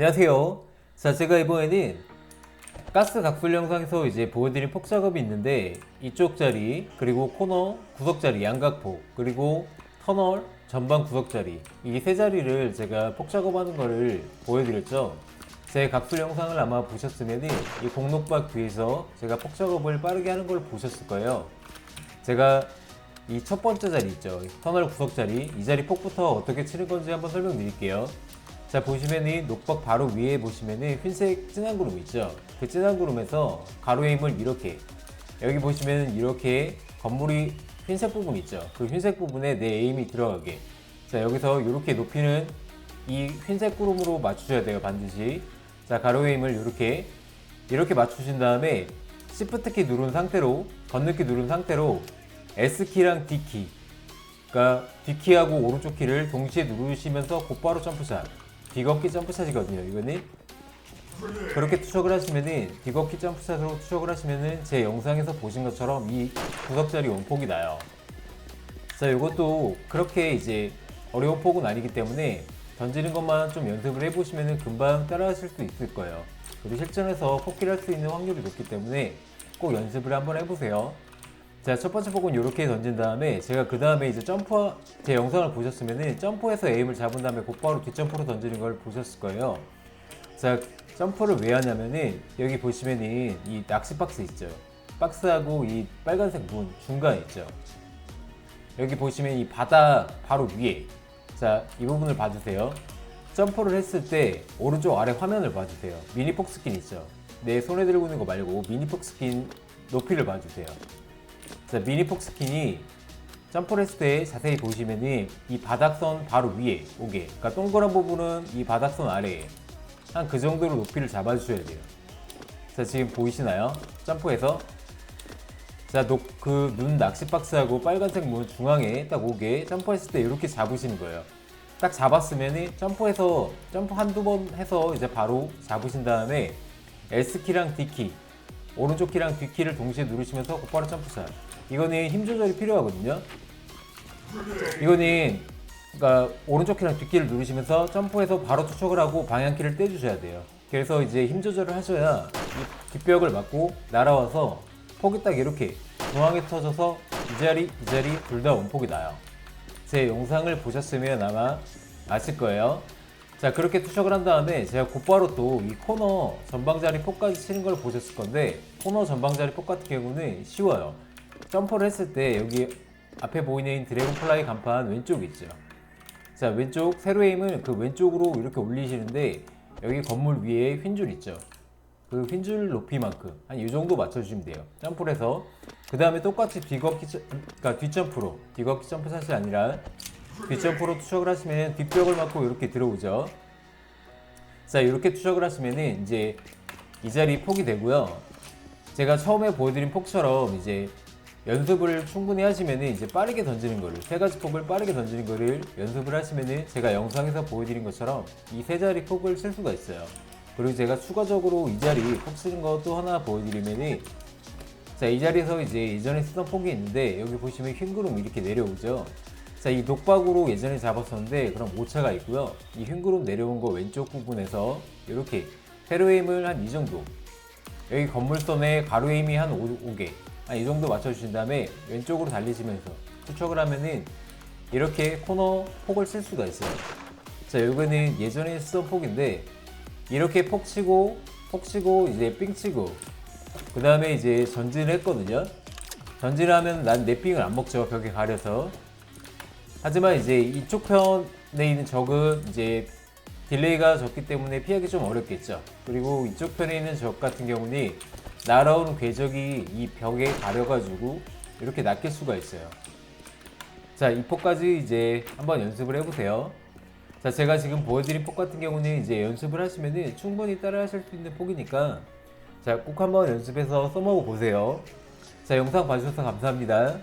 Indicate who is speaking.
Speaker 1: 안녕하세요. 자, 제가 이번에는 가스 각술 영상에서 이제 보여드린 폭 작업이 있는데 이쪽 자리 그리고 코너 구석 자리 양각폭 그리고 터널 전방 구석 자리 이 세 자리를 제가 폭 작업하는 거를 보여드렸죠. 제 각술 영상을 아마 보셨으면 이 공록박 뒤에서 제가 폭 작업을 빠르게 하는 걸 보셨을 거예요. 제가 이 첫 번째 자리 있죠. 터널 구석 자리 이 자리 폭부터 어떻게 치는 건지 한번 설명드릴게요. 자 보시면은 녹박 바로 위에 보시면은 흰색 진한 구름 있죠? 그 진한 구름에서 가로의 힘을 이렇게 여기 보시면은 이렇게 건물이 흰색 부분 있죠? 그 흰색 부분에 내 에임이 들어가게. 자 여기서 이렇게 높이는 이 흰색 구름으로 맞추셔야 돼요 반드시. 자 가로의 힘을 이렇게 이렇게 맞추신 다음에 Shift 키 누른 상태로 건너키 누른 상태로 S 키랑 D 키 그러니까 D키하고 오른쪽 키를 동시에 누르시면서 곧바로 점프샷 디귿기 점프샷이거든요 이거는. 그렇게 투척을 하시면은 디귿기 점프샷으로 투척을 하시면은 제 영상에서 보신 것처럼 이 구석자리 원폭이 나요. 자 이것도 그렇게 이제 어려운 폭은 아니기 때문에 던지는 것만 좀 연습을 해보시면은 금방 따라 하실 수 있을 거예요. 그리고 실전에서 폭기를 할 수 있는 확률이 높기 때문에 꼭 연습을 한번 해보세요 자, 첫 번째 폭은 이렇게 던진 다음에 제가 그 다음에 이제 점프 제 영상을 보셨으면은 점프해서 에임을 잡은 다음에 곧바로 뒷점프로 던지는 걸 보셨을 거예요. 자, 점프를 왜 하냐면은 여기 보시면은 이 낚시 박스 있죠. 박스하고 이 빨간색 문 중간에 있죠. 여기 보시면 이 바닥 바로 위에 자, 이 부분을 봐주세요. 점프를 했을 때 오른쪽 아래 화면을 봐주세요. 미니 폭스킨 있죠. 내 손에 들고 있는 거 말고 미니 폭스킨 높이를 봐주세요. 자, 미니 폭스킨이 점프를 했을 때 자세히 보시면은 이 바닥선 바로 위에 오게. 그러니까 동그란 부분은 이 바닥선 아래에 한 그 정도로 높이를 잡아주셔야 돼요. 자 지금 보이시나요? 점프해서. 자그 눈 낚시 박스하고 빨간색 문 중앙에 딱 오게 점프했을 때 이렇게 잡으시는 거예요. 딱 잡았으면은 점프해서 점프 한두 번 해서 이제 바로 잡으신 다음에 S키랑 D키 오른쪽 키랑 뒷키를 동시에 누르시면서 곧바로 점프 샷. 이거는 힘 조절이 필요하거든요. 이거는 그러니까 오른쪽 키랑 뒷키를 누르시면서 점프해서 바로 투척을 하고 방향키를 떼주셔야 돼요. 그래서 이제 힘 조절을 하셔야 이 뒷벽을 맞고 날아와서 폭이 딱 이렇게 중앙에 터져서 이 자리 이 자리 둘 다 원폭이 나요. 제 영상을 보셨으면 아마 아실 거예요. 자 그렇게 투척을 한 다음에 제가 곧바로 또 이 코너 전방자리 폭까지 치는 걸 보셨을 건데 코너 전방자리 폭 같은 경우는 쉬워요. 점프를 했을 때 여기 앞에 보이는 드래곤플라이 간판 왼쪽 있죠? 자 왼쪽 세로의 힘을 그 왼쪽으로 이렇게 올리시는데 여기 건물 위에 휜줄 있죠? 그 휜줄 높이만큼 한 이 정도 맞춰주시면 돼요. 점프를 해서 그 다음에 똑같이 점- 그러니까 뒷점프로 뒤걷기 점프 샷이 아니라 뒷점프로 투척을 하시면 뒷벽을 맞고 이렇게 들어오죠. 자, 이렇게 투척을 하시면은 이제 이 자리 폭이 되고요. 제가 처음에 보여드린 폭처럼 이제 연습을 충분히 하시면은 이제 빠르게 던지는 거를 세 가지 폭을 빠르게 던지는 거를 연습을 하시면은 제가 영상에서 보여드린 것처럼 이 세 자리 폭을 칠 수가 있어요. 그리고 제가 추가적으로 이 자리 폭거또 하나 보여드리면은 자, 이 자리에서 이제 예전에 쓰던 폭이 있는데 여기 보시면 흰 구름 이렇게 내려오죠. 자, 이 녹박으로 예전에 잡았었는데 그럼 오차가 있고요. 이 흰구름 내려온 거 왼쪽 부분에서 이렇게 힘을 한 이 정도. 여기 건물선에 가로의 힘이 한 5, 개 한 이 정도 맞춰주신 다음에 왼쪽으로 달리시면서 투척을 하면은 이렇게 코너 폭을 쓸 수가 있어요. 자, 여기는 예전에 쓰던 폭인데 이렇게 폭 치고 폭 치고 이제 삥 치고 그 다음에 이제 전진을 했거든요. 전진을 하면 난 내 삥을 안 먹죠. 벽에 가려서. 하지만 이제 이쪽 편에 있는 적은 이제 딜레이가 적기 때문에 피하기 좀 어렵겠죠. 그리고 이쪽 편에 있는 적 같은 경우는 날아오는 궤적이 이 벽에 가려가지고 이렇게 낚일 수가 있어요. 자, 이 폭까지 이제 한번 연습을 해보세요. 자, 제가 지금 보여드린 폭 같은 경우는 이제 연습을 하시면은 충분히 따라 하실 수 있는 폭이니까 자, 꼭 한번 연습해서 써먹어 보세요. 자, 영상 봐주셔서 감사합니다.